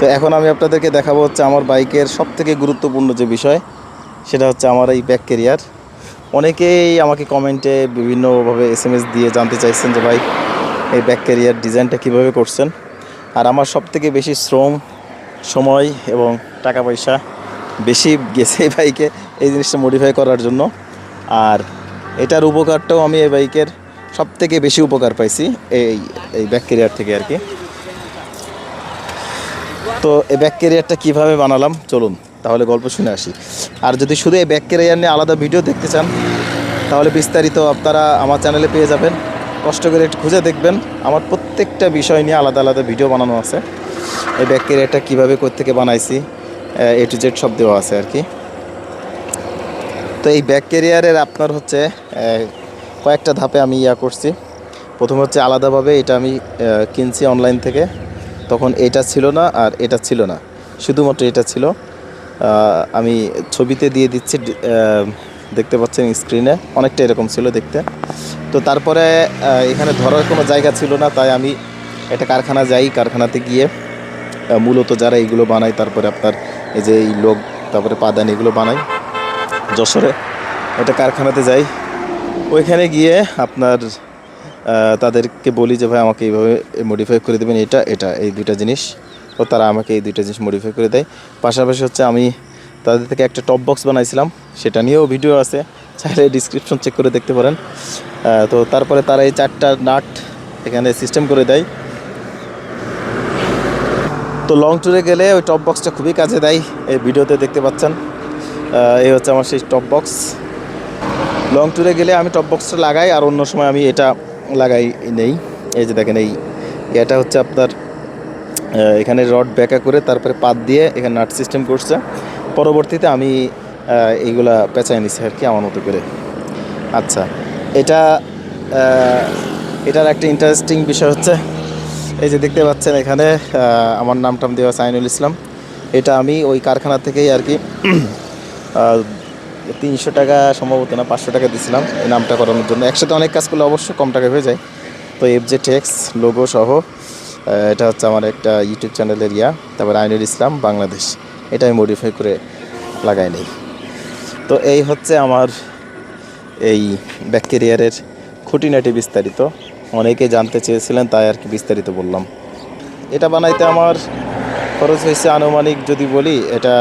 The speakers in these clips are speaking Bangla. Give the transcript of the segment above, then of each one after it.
তো এখন আমি আপনাদেরকে দেখাবো হচ্ছে আমার বাইকের সব থেকে গুরুত্বপূর্ণ যে বিষয়, সেটা হচ্ছে আমার এই ব্যাক ক্যারিয়ার অনেকেই আমাকে কমেন্টে বিভিন্নভাবে এস এম এস দিয়ে জানতে চাইছেন যে, ভাই, এই ব্যাক ক্যারিয়ার ডিজাইনটা কীভাবে করছেন? আর আমার সব থেকে বেশি শ্রম, সময় এবং টাকা পয়সা বেশি গেছে এই বাইকে এই জিনিসটা মডিফাই করার জন্য। আর এটার উপকারটাও আমি এই বাইকের সব থেকে বেশি উপকার পাইছি এই এই ব্যাক ক্যারিয়ার থেকে আর কি। তো এই ব্যাক ক্যারিয়ারটা কীভাবে বানালাম? চলুন, তাহলে গল্প শুনে আসি। আর যদি শুধু এই ব্যাক ক্যারিয়ার নিয়ে আলাদা ভিডিও দেখতে চান, তাহলে বিস্তারিত আপনারা আমার চ্যানেলে পেয়ে যাবেন। কষ্ট করে একটু খুঁজে দেখবেন। আমার প্রত্যেকটা বিষয় নিয়ে আলাদা আলাদা ভিডিও বানানো আছে। এই ব্যাক ক্যারিয়ারটা কীভাবে থেকে বানাইছি, এ টু জেড সব দেওয়া আছে আর কি। তো এই ব্যাক ক্যারিয়ারের আপনার হচ্ছে কয়েকটা ধাপে আমি ইয়া করছি। প্রথম হচ্ছে আলাদাভাবে এটা আমি কিনছি অনলাইন থেকে। তখন এটা ছিল না আর এটা ছিল না। শুধুমাত্র এটা ছিল। আমি ছবিতে দিয়ে দিচ্ছি দেখতে পাচ্ছেন স্ক্রিনে, অনেকটা এরকম ছিল দেখতে। তো তারপরে এখানে ধরার কোনো জায়গা ছিল না, তাই আমি একটা কারখানা যাই, কারখানাতে গিয়ে মূলত যারা এইগুলো বানায়, তারপরে আপনার এই যে এই লোক, তারপরে পাদান, এগুলো বানায়। যশোরে একটা কারখানাতে যাই। ওইখানে গিয়ে আপনার তাদেরকে বলি যে, ভাই, আমাকে এইভাবে মডিফাই করে দেবেন, এটা এটা, এই দুইটা জিনিস। তো তারা আমাকে এই দুইটা জিনিস মডিফাই করে দেয়। পাশাপাশি হচ্ছে আমি তাদের থেকে একটা টপ বক্স বানাইছিলাম, সেটা নিয়েও ভিডিও আছে, চাইলে ডিসক্রিপশন চেক করে দেখতে পারেন। তো তারপরে তারা এই চারটা নাট এখানে সিস্টেম করে দেয়। তো লং ট্যুরে গেলে ওই টপ বক্সটা খুবই কাজে দেয়, এই ভিডিওতে দেখতে পাচ্ছেন। এই হচ্ছে আমার সেই টপ বক্স লং ট্যুরে গেলে আমি টপ বক্সটা লাগাই, আর অন্য সময় আমি এটা লাগাই নেই। এই যে দেখেন এই এটা হচ্ছে আপনার এখানে রড ব্যাকা করে তারপরে পাত দিয়ে এখানে নাট সিস্টেম করছে। পরবর্তীতে আমি এইগুলা পেঁচায় নিছি আর কি আমার মতো করে। আচ্ছা এটা এটার একটা ইন্টারেস্টিং বিষয় হচ্ছে, এই যে দেখতে পাচ্ছেন এখানে আমার নাম টাম দেওয়া সাইনুল ইসলাম। এটা আমি ওই কারখানা থেকেই আর কি তিনশো টাকা সম্ভবত না, পাঁচশো টাকা দিয়েছিলাম এই নামটা করানোর জন্য। একসাথে অনেক কাজ করলে অবশ্যই কম টাকা হয়ে যায়। তো এফ জে টেক্স লোগো সহ এটা হচ্ছে আমার একটা ইউটিউব চ্যানেলের ইয়া, তারপর আইনুল ইসলাম, বাংলাদেশ। এটা আমি মডিফাই করে লাগাই নেই। তো এই হচ্ছে আমার এই ব্যাকটেরিয়ারের খুঁটিনাটি বিস্তারিত। অনেকে জানতে চেয়েছিলেন, তাই আর কি বিস্তারিত বললাম। এটা বানাইতে আমার খরচ হয়েছে আনুমানিক যদি বলি, এটা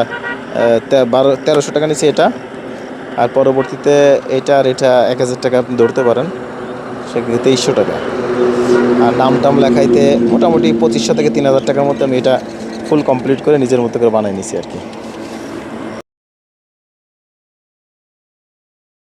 বারো তেরোশো টাকা নিচ্ছে এটা। আর পরবর্তীতে এটা আর এটা এক হাজার টাকা আপনি ধরতে পারেন। সেক্ষেত্রে তেইশশো টাকা। আর নাম টাম লেখাইতে মোটামুটি পঁচিশশো থেকে তিন হাজার টাকার মধ্যে আমি এটা ফুল কমপ্লিট করে নিজের মতো করে বানিয়ে নিছি আর কি।